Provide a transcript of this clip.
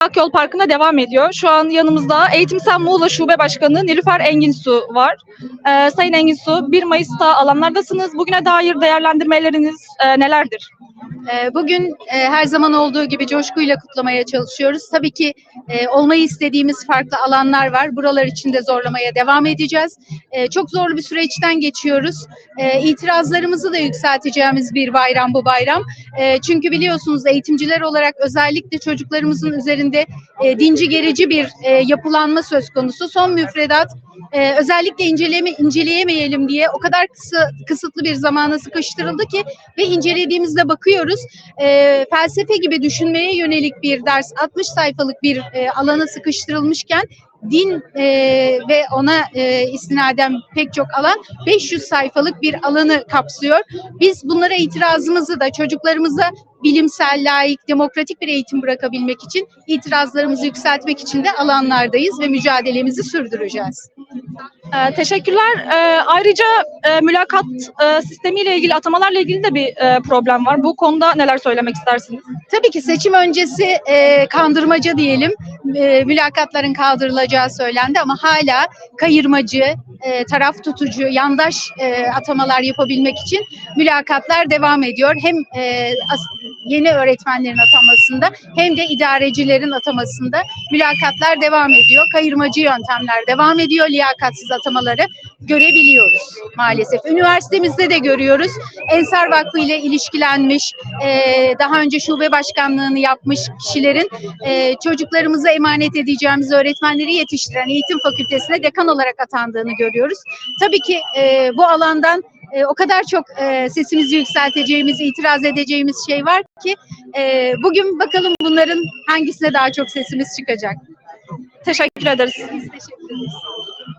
Akyol Parkı'nda devam ediyor. Şu an yanımızda Eğitimsel Muğla Şube Başkanı Nilüfer Enginsu var. Ee, Sayın Enginsu, 1 Mayıs'ta alanlardasınız. Bugüne dair değerlendirmeleriniz e, nelerdir? Ee, Bugün e, her zaman olduğu gibi coşkuyla kutlamaya çalışıyoruz. Tabii ki e, olmayı istediğimiz farklı alanlar var. Buralar için de zorlamaya devam edeceğiz. E, Çok zorlu bir süreçten geçiyoruz. İtirazlarımızı da yükselteceğimiz bir bayram bu bayram. Çünkü biliyorsunuz eğitimciler olarak özellikle çocuklarımızın üzerinde dinci gerici bir yapılanma söz konusu. Son müfredat e, özellikle inceleme, inceleyemeyelim diye o kadar kısa, kısıtlı bir zamana sıkıştırıldı ki ve incelediğimizde bakıyoruz. E, felsefe gibi düşünmeye yönelik bir ders 60 sayfalık bir e, alana sıkıştırılmışken din e, ve ona e, istinaden pek çok alan 500 sayfalık bir alanı kapsıyor. Biz bunlara itirazımızı da çocuklarımıza bilimsel, layık, demokratik bir eğitim bırakabilmek için itirazlarımızı yükseltmek için de alanlardayız ve mücadelemizi sürdüreceğiz. Ee, teşekkürler. Ee, ayrıca e, mülakat e, sistemiyle ilgili, atamalarla ilgili de bir e, problem var. Bu konuda neler söylemek istersiniz? Tabii ki seçim öncesi e, kandırmaca diyelim. E, mülakatların kaldırılacağı söylendi ama hala kayırmacı, e, taraf tutucu, yandaş e, atamalar yapabilmek için mülakatlar devam ediyor. Hem yeni öğretmenlerin atamasında hem de idarecilerin atamasında mülakatlar devam ediyor. Kayırmacı yöntemler devam ediyor. Liyakatsiz atamaları görebiliyoruz maalesef. Üniversitemizde de görüyoruz. Ensar Vakfı ile ilişkilenmiş, e, daha önce şube başkanlığını yapmış kişilerin e, çocuklarımıza emanet edeceğimiz öğretmenleri yetiştiren eğitim fakültesine dekan olarak atandığını görüyoruz. Tabii ki e, bu alandan e, o kadar çok e, sesimizi yükselteceğimiz, itiraz edeceğimiz şey var ki e, bugün bakalım bunların hangisine daha çok sesimiz çıkacak. Teşekkür ederiz. Biz teşekkür ederiz.